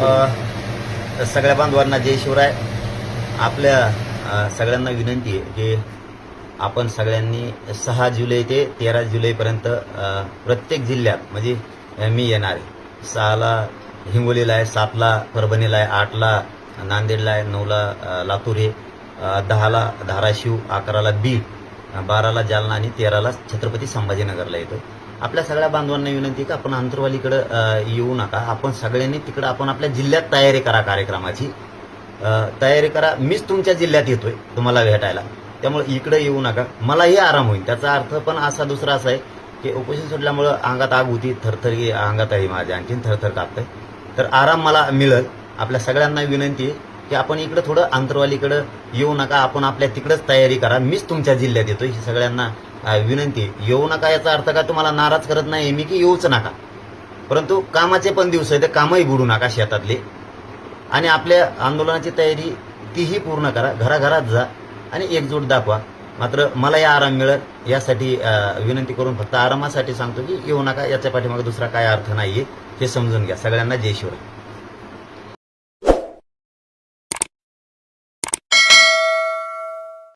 सगळ्या बांधवांना जय शिवराय. आपल्या सगळ्यांना विनंती आहे की आपण सगळ्यांनी सहा जुलै ते तेरा जुलैपर्यंत प्रत्येक जिल्ह्यात म्हणजे मी येणार आहे. सहाला हिंगोलीला आहे सातला परभणीला आहे आठला नांदेडला आहे नऊला लातूर आहे दहाला धाराशिव अकराला बीड बाराला जालना आणि तेराला छत्रपती संभाजीनगरला येतो आपल्या सगळ्या बांधवांना विनंती की आपण अंतरवालीकडं येऊ नका. आपण सगळ्यांनी तिकडं आपण आपल्या जिल्ह्यात तयारी करा कार्यक्रमाची. तयारी करा. मीच तुमच्या जिल्ह्यात येतोय तुम्हाला भेटायला. त्यामुळे इकडे येऊ नका. मलाही आराम होईल. त्याचा अर्थ पण असा दुसरा असा आहे की उपोषण सुटल्यामुळं अंगात आग होती थरथर अंगात आहे माझ्या आणखीन थरथर कापतंय. तर आराम मला मिळेल. आपल्या सगळ्यांना विनंती आहे की आपण इकडं थोडं अंतरवालीकडं येऊ नका आपण आपल्या तिकडंच तयारी करा. मीच तुमच्या जिल्ह्यात येतोय ही सगळ्यांना विनंती येऊ नका याचा अर्थ का तुम्हाला नाराज करत नाही मी की येऊच नका. परंतु कामाचे पण दिवस आहे ते कामही बुडू नका शेतातले. आणि आपल्या आंदोलनाची तयारी तीही पूर्ण करा. घराघरात जा आणि एकजूट दाखवा. मात्र मलाही आराम मिळत यासाठी विनंती करून फक्त आरामासाठी सांगतो की येऊ नका याच्या पाठीमागे दुसरा काय अर्थ नाहीये हे समजून घ्या. सगळ्यांना जय शिवराय.